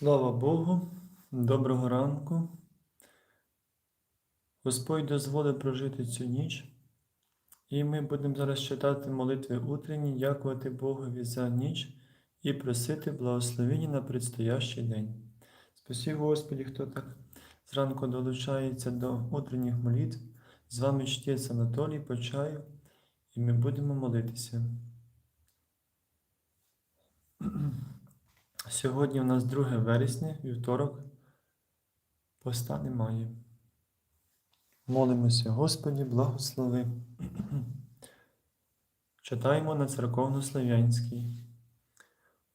Слава Богу, доброго ранку. Господь дозволив прожити цю ніч, і ми будемо зараз читати молитви утренні, дякувати Богові за ніч і просити благословення на предстоящий день. Спасі Господі, хто так зранку долучається до утренніх молитв. З вами чтець Анатолій Почаю, і ми будемо молитися. Сьогодні у нас 2 вересня, вівторок. Поста немає. Молимося, Господі, благослови. Читаємо на церковнослов'янській.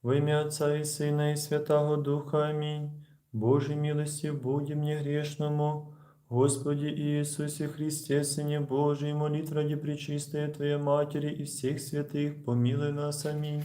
Во ім'я Отця і Сина, і Святого Духа Амінь. Божій милості будем мне грешному, Господи Иисусе Христе, Сыне Божий, молит ради Пречистой Твоей Матери и всех святых, помилуй нас, аминь.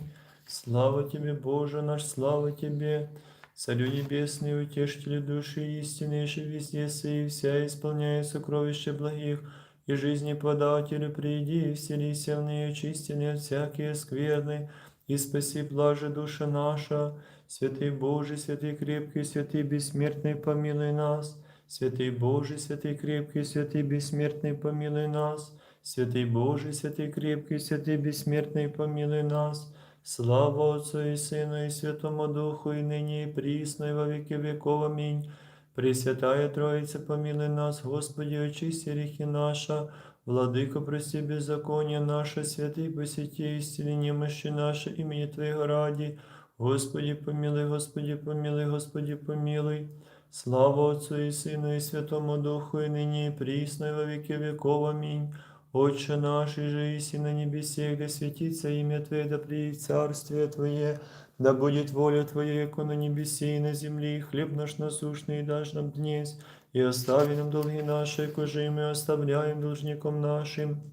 Слава Тебе, Боже наш, слава Тебе, Царю Небесный, утешителю души истины, и везде и вся исполняя сокровища благих, и жизни подателю, приди и вселися в нее чистины от всякие скверны, и спаси блаже душа наша, Святый Божий, святый крепкий, святый бессмертный, помилуй нас. Святый Божий, святый крепкий, святый бессмертный, помилуй нас. Святый Божий, святый крепкий, святый бессмертный, помилуй нас. Слава Отцу и Сыну и Святому Духу, и ныне и присно, и во веки веков. Аминь. Пресвятая Троица, помилуй нас, Господи, очисти грехи наша, Владыко, прости беззаконие наше, святый посети, исцели немощи наши, имени Твоего ради. Господи, помилуй, Господи, помилуй, Господи, помилуй. Слава Отцу и Сыну и Святому Духу, и ныне и присно, и во веки веков. Аминь. Отче наш, и же иси на небесе, да светится имя Твое, да приедет царствие Твое, да будет воля Твоя, яко на небесе и на земле, и хлеб наш насущный дашь нам днесь, и остави нам долги наши, кожи мы оставляем должником нашим.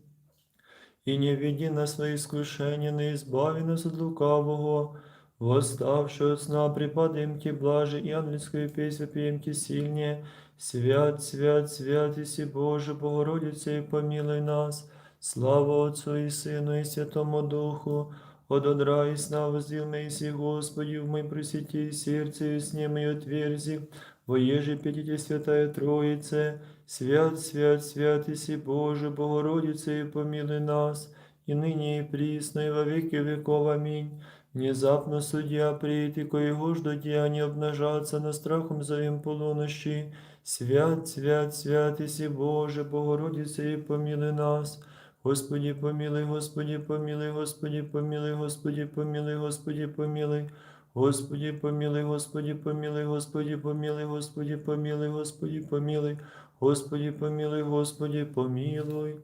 И не веди нас в свои искушения, но избави нас от лукавого. Восставши от сна, преподаем Ти блаже, и ангельскую песню пеем Ти сильнее. Свят, свят, свят, Иси Боже, Богородице, и помилуй нас. Слава Отцу и Сыну и Святому Духу, от одра и сна воздел Моисей Господи, в мой просите сердце, и с ним и отверзи, во еже пятите Святая Троице, свят, свят, свят, Иси Боже, Богородице, и помилуй нас, и ныне и присно, и во веки веков. Аминь. Внезапно судья приит, и коего жду деяния обнажаться на страхом зовем полунощи. Свят, свят, свят, Иси Боже, Богородице, и помилуй нас. Господи, помилуй, Господи, помилуй, Господи, помилуй, Господи, помилуй, Господи, помилуй. Господи, помилуй, Господи, помилуй, Господи, помилуй, Господи, помилуй, Господи, помилуй, Господи, помилуй, Господи, помилуй.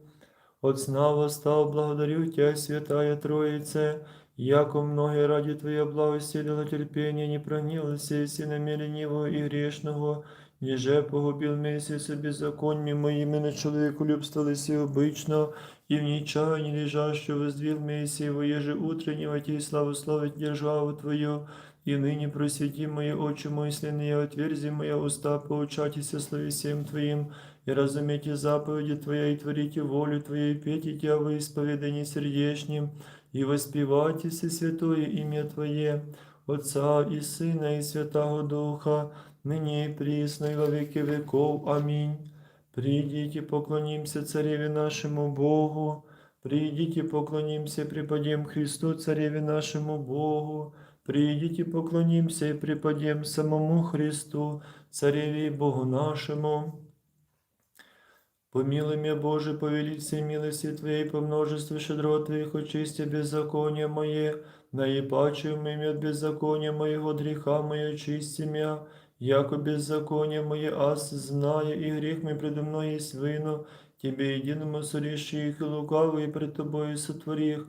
От сна восстал, благодарю Тебя, Святая Троице, яко многие ради Твоей благости терпение, не прогнилось, и намеренного и грешного, Ниже погубил месяц беззаконьми моими на человеку любствовались и обычно, и в нечаянии лежащего воздвиг Мессии, воеже утреннего Ти славословить державу Твою, и ныне просвети мои очи мысленные, отверзи моя уста, поучайтесь словесем Твоим, и разумейте заповеди Твоя, и творите волю Твою, и пейте Тебя во исповедании сердечнем, и воспевайте все святое имя Твое, Отца и Сына и Святого Духа, ныне и присно, и во веки веков. Аминь. Придите, поклонимся Цареве нашему Богу, придите, поклонимся, преподем Христу, Цареве нашему Богу, придите, поклонимся и преподем самому Христу, Цареве и Богу нашему. Помилуй меня, Боже, по велице милости Твоей, по множеству щедрот Твоих, очисти беззаконие мое, наипаче умыми от беззакония моего греха мое, очисти меня, яко беззаконие мое, аз зная, и грех мой предо мной есть вину, Тебе единому соріши их и лукавый пред Тобою сотворих,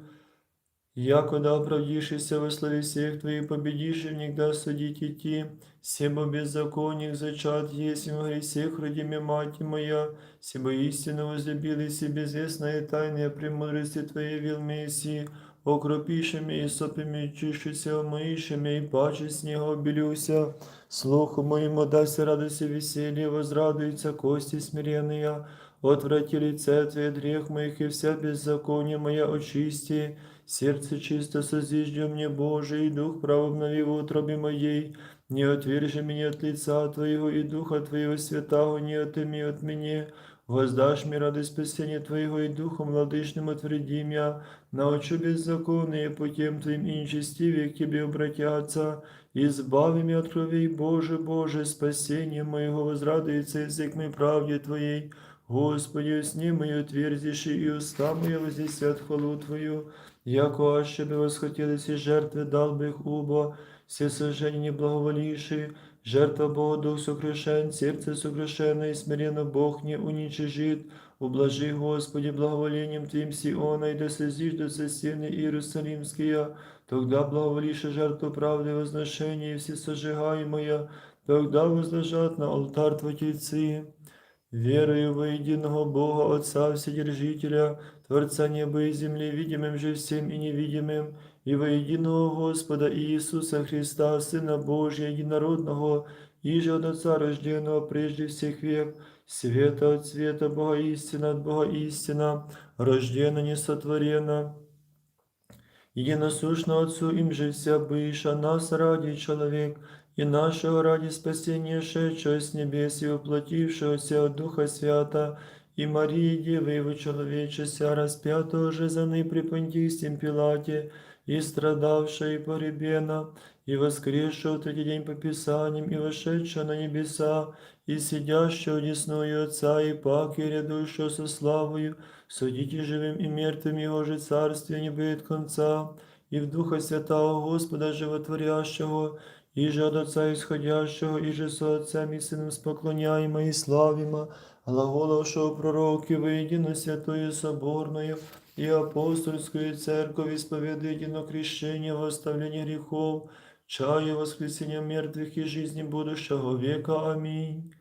Яко да оправдишься во славе всех Твоих, победишь и никогда судить идти, себо беззаконник зачат есть в гресех, родиме мать моя, себо истинно возлюбились и безвестная тайная премудрости Твоей вил Мессии, окропишими и сопами чишися, омоишими и паче снега обелюся, слуху моему дасть радость и веселье, возрадуются кости смиренные, отврати лице Твое грех моих и вся беззаконие моя очисти, сердце чисто созиждем мне, Боже, и дух прав обнови в утробе моей, не отвержи меня от лица Твоего и Духа Твоего Святого не отыми от меня. Воздашь мне радость спасения Твоего и Духом владычным отвреди меня, научу беззаконные путем Твоим и нечестивее к Тебе обратятся, избави меня от кровей Боже, Боже, спасение моего возрадуется язык мой правде Твоей, Господи, сни мою отверзишь, и уста мои возвестят хвалу Твою, яко аще бы восхотелись и жертвы дал бы их убо, все сожжения не благоволившие, жертва Бога Дух сокрушен, сердце сокрушено и смиренно Бог не уничижит, ублажи, Господи, благоволением Твоим Сиона, и да созиждутся стены Иерусалимские, тогда благоволишь жертву правды и возношения, и все сожигаемые, тогда возложат на алтарь Твой тельцы. Верою во единого Бога Отца Вседержителя, Творца неба и земли, видимым же всем и невидимым, и во единого Господа Иисуса Христа, Сына Божия, единородного, и же от Отца рожденного прежде всех век, света от света, Бога истина от Бога истина, рождена несотворена, единосущно Отцу им же вся быша, нас ради человек, и нашего ради спасения шедшего с небес и воплотившегося от Духа Свята, и Марии Девы Его человечеся, распятого же за ны при Понтийском Пилате, и страдавшего и погребена, и воскресшего в третий день по Писаниям, и вошедшего на небеса, и сидящего одесную Отца, и паки рядущего со славою, судите живым и мертвым Его же царствие не будет конца, и в Духа Святого Господа Животворящего, и же от Отца исходящего, и же со Отцем и Сыном споклоняемо и славимо, глаголовшего пророки воедино святую соборную и апостольскую церковь исповедует едино крещение во оставление грехов, чаю воскресения мертвых и жизни будущего века. Аминь.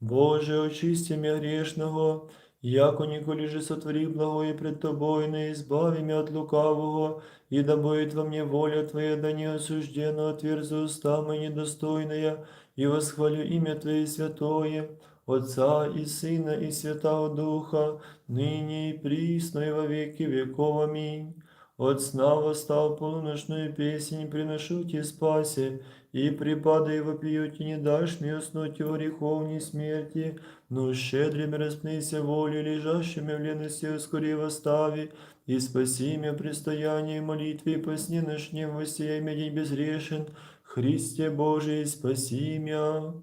Боже, очисти меня грешного, яко николи же сотвори благое пред Тобой, не избави меня от лукавого, и да будет во мне воля Твоя, да не осуждена, отверзи уста мои недостойная, и восхвалю имя Твое святое, Отца и Сына и Святого Духа, ныне и присно и во веки веков. Аминь. От сна восстал полуночную песнь, приношу Тебе спасе, и припадай вопиюти, не дашь мне уснуть о грехов ни смерти, но щедрым распнися волю, лежащими в лености скорее восстави, и спаси меня престояние молитвы, и по сне ночнем воссияй меня день безгрешен, Христе Божий, спаси меня.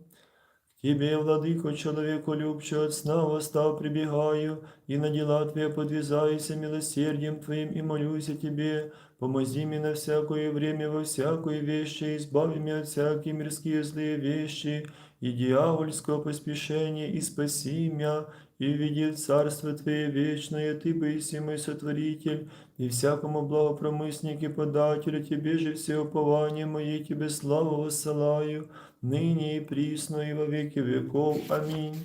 К Тебе, владыко, человеку любче, от сна восстав прибегаю, и на дела Твои подвязаюся милосердием Твоим, и молюсь о Тебе, помози мне на всякое время, во всякой вещи, избави меня от всякие мирские злые вещи, и дьявольского поспешения, и спаси меня, и введи в Царство Твое вечное, Ты быси мой сотворитель, и всякому благопромысник и подателю Тебе же все упование мои, Тебе славу воссылаю, ныне и присно, и во веки веков. Аминь.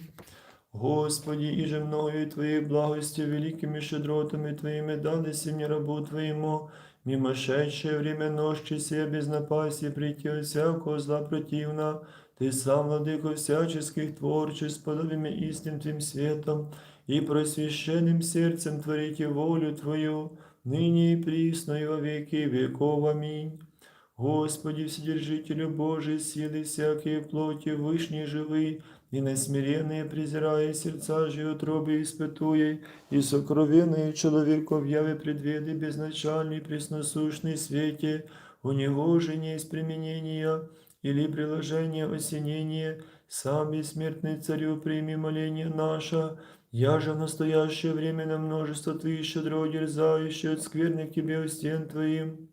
Господи, и же мною Твоей благостью, великими щедротами Твоими дались мне рабу Твоему, мимошедшее время ночи сия без напасти прийти от всякого зла противна, Ты сам, владыко всяческих творчеств, подобиями истин Твоим светом, и просвященным сердцем творите волю Твою, ныне и присно, и во веки веков. Аминь. Господи, Вседержителю Божий, силы всякие плоти, вышней живы, и насмиренные, презирая сердца же утробы испытуя, и сокровенные человеку в яве предведы безначальный, пресносущный свете, у него же не есть применения или приложение осенения, сам бессмертный царю прими моление наше, я же в настоящее время на множество Твоих щедро дерзающих от скверных Тебе у стен Твоим,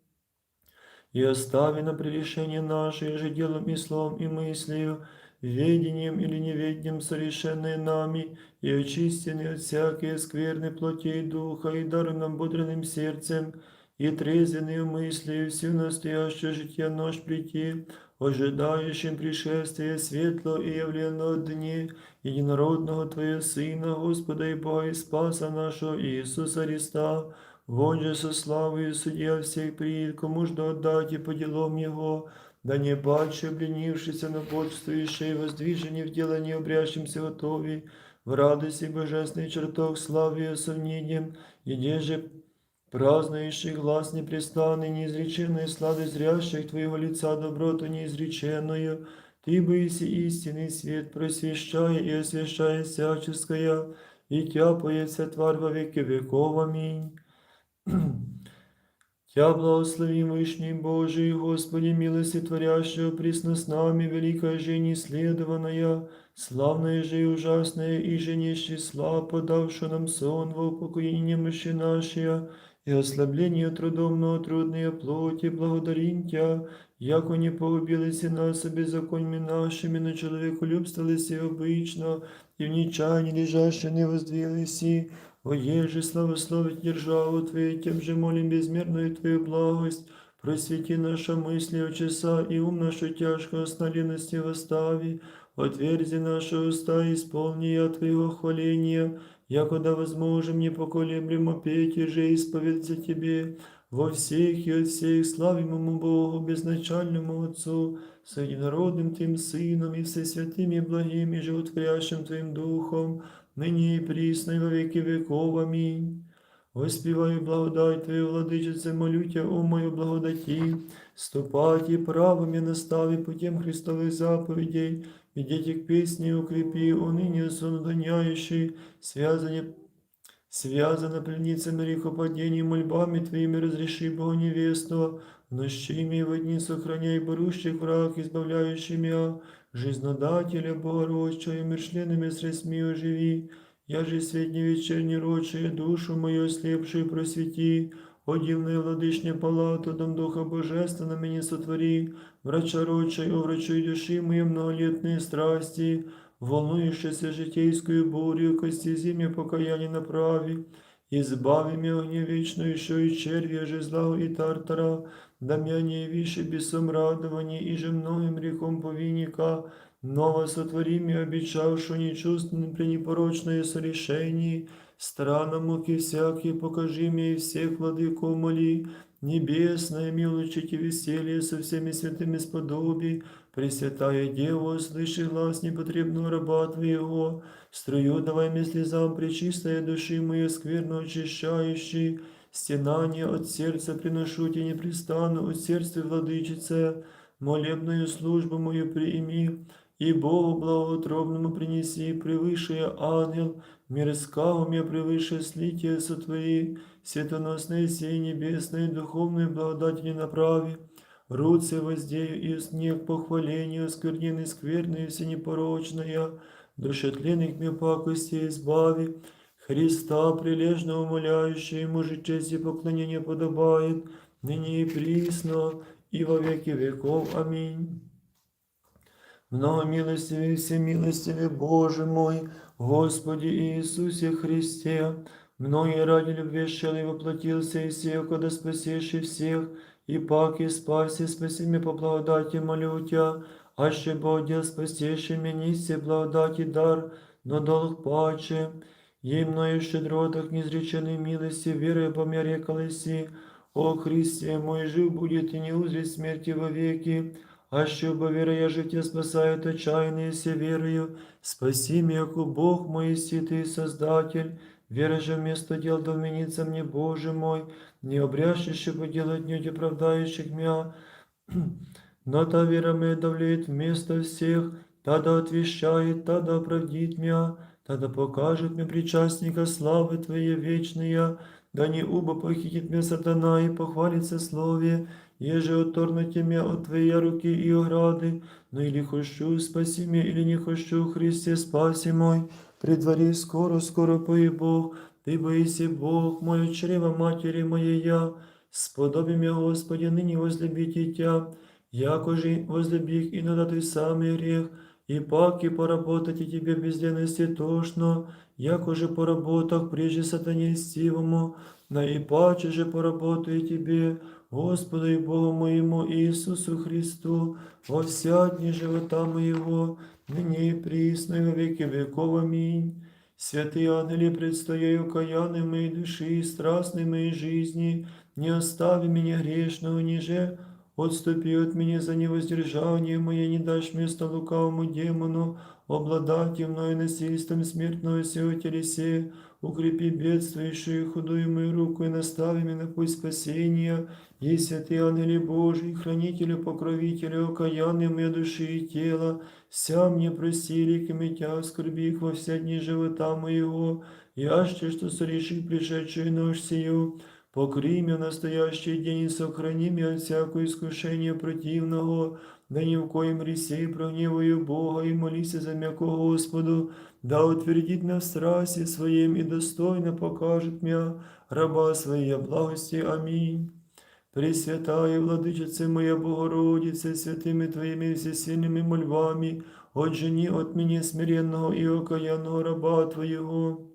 и остави на прегрешение наше, же делом и словом и мыслью, ведением или неведением совершенные нами, и очистенные от всякие скверны плоти и духа, и даруй нам бодренным сердцем, и трезвенные мысли, всю настоящее житие нож прийти, ожидающим пришествия светло и явлено дни, единородного Твоего Сына, Господа и Бога и Спаса нашего Иисуса Христа, Вон же со славою судья всех приид, кому ж отдать и по делам Его, да не паче, обленившийся на подствующей, воздвижение в дело не обрящимся готовей, в радости божественный чертог славы и сомнением, и же празднующий глаз непрестанный, неизреченную сладость зрящих Твоего лица, доброту неизреченную, Ты быси истинный свет, просвещая и освящая всяческое, и тяпает вся тварь во веки веков. Аминь. Тя благословим Вышний Божий, Господи, милости творящего, присно с нами, великая же неследованная, славная же и ужасная, и же несчисла, подавшая нам сон во упокоение мыши нашей, и ослабление трудом но трудные плоти, благодарим Тя, яко не погубилися нас беззаконьми нашими, но человеколюбство лиси обычно, и в нечаянии лежащие не воздвиглися, Воеже славословить державу Твою, тем же молим безмерную Твою благость, просвети наша мысли о часа и ум нашу тяжко остановленности восстави, отверзи наши уста, и исполни я Твоего хваления, якода возможем непоколеблемо петь и же исповедаться Тебе, во всех и от всех славимому Богу, безначальному Отцу, с единородным Твоим Сыном и всесвятым и благим и животворящим Твоим Духом, нині і прісно, і во віки веков. Амінь. Воспіваю благодать Твою, владичице, молютя о мою благодаті, ступаті правом я настави путем Христових заповідей, Идите к песне укрепи, уныние сонудоняющий, связане, связано пленницами грехопадений, мольбами Твоими разреши Богу невесту, нощими в одни сохраняй борущих враг, избавляющий меня, жизнодателя Богородча, и миршленными средствами оживи, я же средне вечерней рочие душу мою ослепшую просвети, о дивная владычня палата, дом Духа Божественного меня сотвори, врача рочай, о врачуй души моей многолетные страсти, волнующейся житейскую бурю, кости зиме покаяние направи, избави меня огне вечную, еще и червя же зла и тартара, да меня не више бесом радования, и же многим грехом повинника, Ново сотвори мне, обещавшую нечувственным при непорочное сорешении, странно муки всякие, покажи мне и всех владыков моли, небесное, милучите веселье со всеми святыми сподоби, Пресвятая Дева, слыши глаз непотребного раба Твоего, струю давай мне слезам пречистая души моей скверно очищающей, стенание от сердца приношу тебе непрестанно от сердца владычице, молебную службу мою прими, и Богу благоутробному принеси, превыше ангел, мирского мне превыше слития сотвори, светоносные сей небесные духовные благодати не направи, руцы воздею и снег похвалению, сквернины скверные, все непорочная, душетленных мне пакости избави, Христа, прилежно умоляющий, ему же честь и поклонение подобает, ныне и присно, и во веки веков. Аминь. Много милостивый, всемилостивый Боже мой, Господи Иисусе Христе, многие ради любви щелый воплотился и сех, когда спасешь и всех, и пак и спаси, спаси меня по благодати молю Тя, аще Бог спасешь меня, все благодати дар, но долг паче, ей мною щедротах неизреченной милости, верой по мере колеси, о Христе мой жив будет и не узрит смерти вовеки, а щоб віра життя спасает отчаянные все верою, спаси меня, яко Бог мой, святый Создатель, вера же вместо дел доменится мне, Боже мой, не обрящий, чтобы делать не оправдающих меня, но та вера моя давлеет вместо всех, тогда отвещает, тогда оправдит меня, тогда покажет мне причастника славы Твоей вечная, да не убо похитит меня сатана и похвалится слове, еже отторнуті меня от Твоей руки и ограды, но или хочу, спаси меня, или не хочу, Христе, спаси мой, при дворе скоро, скоро пой Бог, Ты боися Бог, мой чрева матери моей я, сподоби меня, Господи, ныне возлюбить Тя, яко же возлюбих и на Ты самый грех, и паки поработать и Тебе без лености тошно, яко же по работах прежде сатане стивому, на и паче же поработаю Тебе, Господу и Богу моему Иисусу Христу, во вся дни живота моего, ныне и присно и во веки веков. Аминь. Святые ангели, предстояю каяны моей души и страстной моей жизни, не остави меня грешного, ниже Отступи от меня за невоздержание мое, не дашь место лукавому демону, обладать мною насильством смертного сего телесе, укрепи бедствующую худую мою руку и настави меня на путь спасения, и святые ангели Божии, хранители, покровители, окаянные моей души и тела, вся мне просили, к митя скорби их во все дни живота моего, яще, что сореши пришедшую ночь сию, покри меня в настоящий день и сохрани меня от всякого искушения противного, да ни в коем ресе прогневаю Бога и молися за м'яко Господу, да утвердит меня в страсти своим и достойно покажет меня раба своей благости. Аминь. Пресвятая Владычице моя Богородице, святыми Твоими всесильными мольвами, отжени от меня смиренного и окаянного раба Твоего.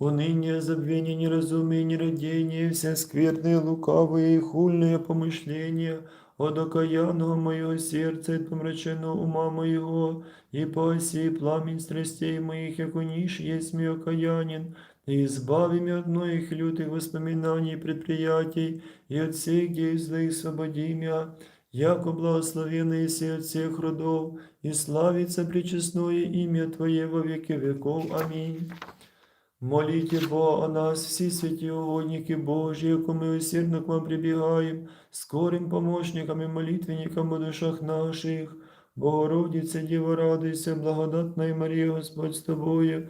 Уныние, забвение, неразумие, нерадение, все скверные, лукавые и хульные помышления от окаянного моего сердца и помраченного ума моего, и паси пламень страстей моих, як унишь есть мой окаянин, и избави меня от многих лютых воспоминаний и предприятий, и от всех дей злых свободи меня, яко благословенный си от всех родов, и славится пречестное имя Твое во веки веков. Аминь. Молите Бога о нас, всі святі угодники Божі, яку ми усердно к вам прибігаємо, скорим помощникам і молитвенникам у душах наших. Богородице, Діво, радуйся, благодатна і Марія, Господь з тобою.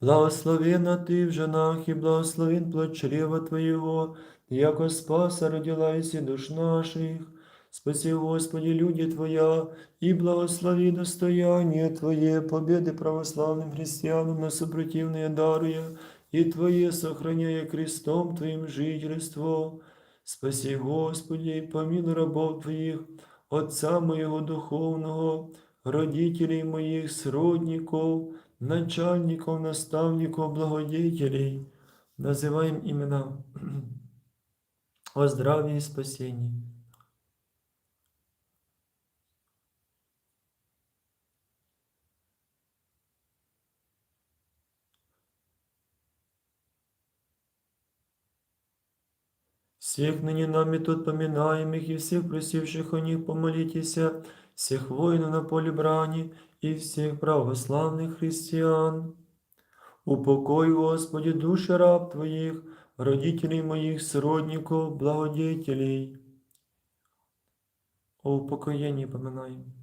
Благословена ти в женах, і благословен плод чрева Твоего, яко спаса родилась и душ наших. Спаси, Господи, люди Твоя, и благослови достояние Твое, победы православным христианам на супротивные даруя, и Твое сохраняя крестом Твоим жительство. Спаси, Господи, помилуй рабов Твоих, Отца моего духовного, родителей моих, сродников, начальников, наставников, благодетелей. Называем имена о здравии и спасении. Всех ныне нами тут поминаемых и всех просивших о них помолитеся, всех воинов на поле брани и всех православных христиан. Упокой, Господи, души раб Твоих, родителей моих, сродников, благодетелей. О упокоении поминаем.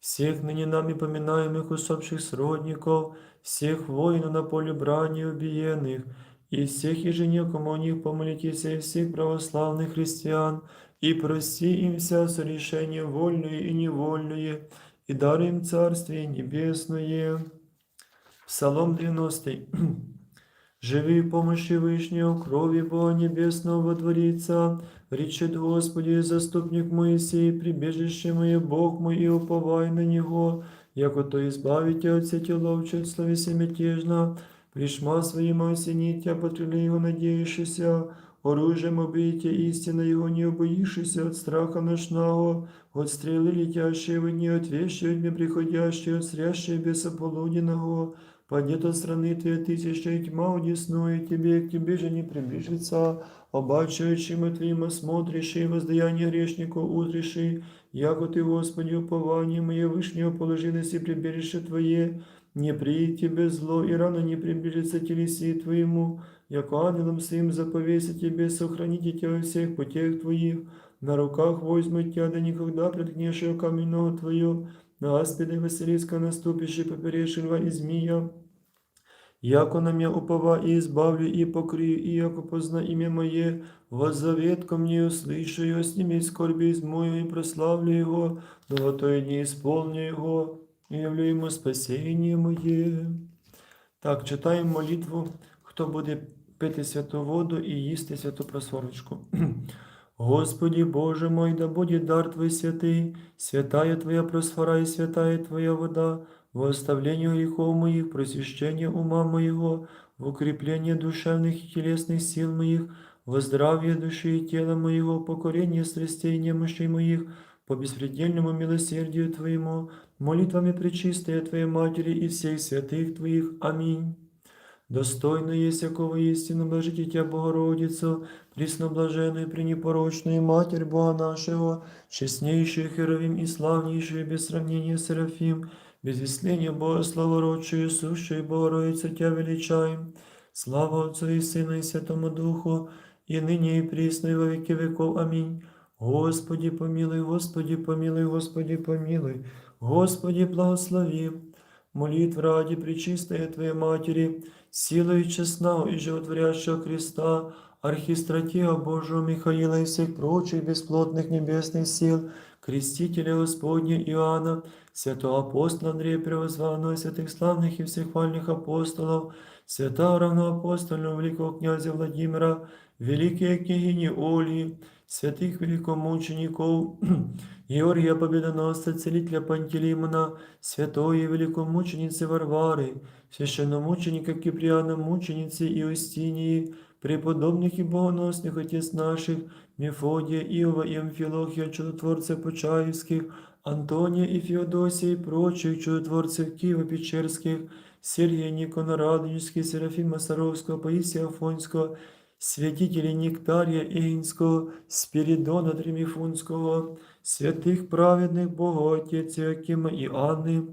всех ныне нами поминаемых усопших сродников, всех воинов на поле брани убиенных, и всех ежене, кому о них помолитесь, и всех православных христиан, и проси им вся сорешение вольное и невольное, и дай им Царствие Небесное. Псалом 90. Живи в помощи Вышнего, крови Бога Небесного водворится, речет Господи, заступник Моисей, прибежище мое, Бог мой, и уповай на Него, яко то избавите от сети ловче, словеси мятежно, пришма своим осенитя, потрели его надеющийся, оружием убейте истинно его не убоишься от страха ношного, от стрелы летящие в дни, от вещи от неприходящие, от срящие беса полуденного, Падет от страны Твоя тысяча и тьма удесную Тебе, к Тебе же не приближится, обачаючим и Твоим осмотришь и воздаяние грешнику узреши, яко Ты, Господи, упование мое вышнего положи на си прибежище Твое, не при Тебе зло, и рано не приближится телеси Твоему, яко ангелом своим заповеся Тебе, сохраните Тебя во всех путях Твоих, на руках возьму Тебя, да никогда преткнешь каменного Твое, на аспиды Василиска наступишь и поперешь льва и змея, Яко на меня упова и избавлю, и покрию, и яко позна имя Мое, воззовет ко мне, услышу его, сними скорби из мою, и прославлю его, но то и не исполню его, и явлю ему спасение моє. Так, читаємо молитву, хто буде пити святу воду і їсти святу просворочку. Господи Боже мой, да будет дар Твой святый, святая Твоя просфора и святая Твоя вода, во оставлении грехов моих, просвящение ума моего, в укрепление душевных и телесных сил моих, во здравие души и тела моего, покорение страстей и немощей моих, по беспредельному милосердию Твоему, молитвами пречистая Твоей Матери и всех святых Твоих. Аминь. Достойно есть якого истину блажите Тебя, Богородицу, пресноблаженную, пренепорочную Матерь Бога нашего, честнейшую Херовим и славнейшую без сравнения Серафим, без исследия Бога славородшую, сущую Богородицу Тебя величаем. Слава Отцу и Сыну и Святому Духу, и ныне и присно и во веки веков. Аминь. Господи помилуй, Господи помилуй, Господи помилуй, Господи благослови. Молитв ради Пречистая Твоей Матери, силой честного и животворящего Христа, архистратига Божьего Михаила и всех прочих бесплотных небесных сил, крестителя Господня Иоанна, святого апостола Андрея Первозванного, святых славных и всех вальных апостолов, святого равноапостольного великого князя Владимира, великие княгини Ольги, святых великомучеников, Георгия Победоносца, целителя Пантелеймона, святой и великомученицы Варвары, священномученика Киприана, мученицы Иустинии, преподобных и богоносных отец наших, Мефодия, Иова и Амфилохия, чудотворцев Почаевских, Антония и Феодосия и прочих чудотворцев Киево-Печерских, Сергия Никона Радонежских, Серафима Саровского, Паисия Афонского, святителей Нектария Егинського, Спірідона Триміфунського, святих праведних Богоотець Якима і Анни,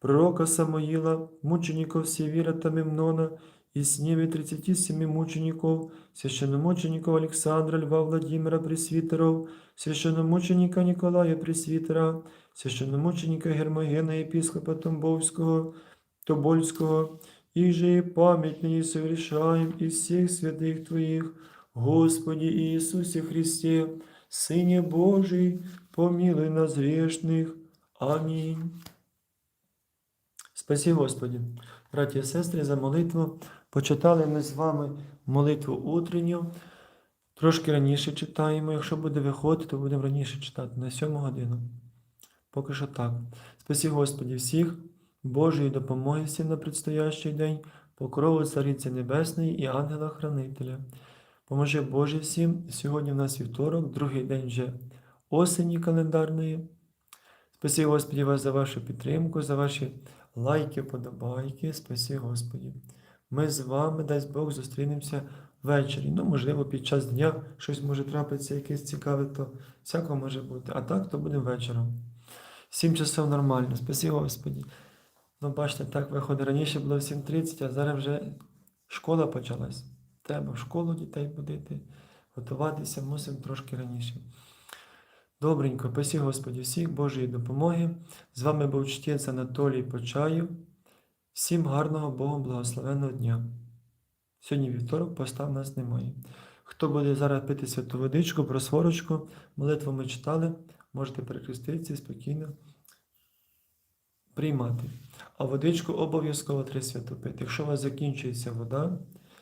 пророка Самоїла, мучеников Севіра та Мемнона, и с ними 37 мучеников, священномучеников Александра, Льва Владимира Пресвитеров, священномученика Николая Пресвитера, священномученика Гермогена, епископа Тамбовского, Тобольского, и же и память ныне совершаем из всех святых Твоих, Господи Иисусе Христе, Сыне Божий, помилуй нас грешных. Аминь. Спасі Господі, браті і сестри, за молитву. Почитали ми з вами молитву утренню. Трошки раніше читаємо. Якщо буде виходити, то будемо раніше читати на 7 годину. Поки що так. Спасі Господі всіх, Божої допомоги всім на предстоящий день, покрову Цариці Небесної і ангела-хранителя. Поможи Боже всім. Сьогодні в нас вівторок, другий день вже осені календарної. Спасі Господі вас за вашу підтримку, за ваші лайки, подобайки. Спасі Господі. Ми з вами, дасть Бог, зустрінемося ввечері. Ну, можливо, під час дня щось може трапитися, якесь цікаве, то всяко може бути. А так, то буде вечором. Сім часов нормально. Спасі Господі. Ну, бачите, так виходить. Раніше було в 7.30, а зараз вже школа почалась. Треба в школу дітей будити, готуватися мусимо трошки раніше. Добренько, спасі Господі, всіх Божої допомоги. З вами був чтець Анатолій Почаєв. Всім гарного Богом благословенного дня. Сьогодні вівторок, поста в нас немає. Хто буде зараз пити святу водичку, просворочку, молитву ми читали, можете перехреститися спокійно приймати. А водичку обов'язково треба святу пити. Якщо у вас закінчується вода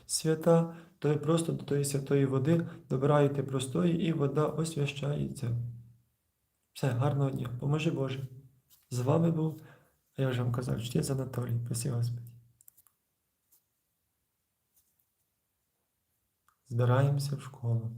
свята, то ви просто до тої святої води добираєте простої і вода освящається. Все, гарного дня. Поможи Боже. З вами був, я вже вам казав, чтець Анатолій. Спасибо Господі. Збираємося в школу.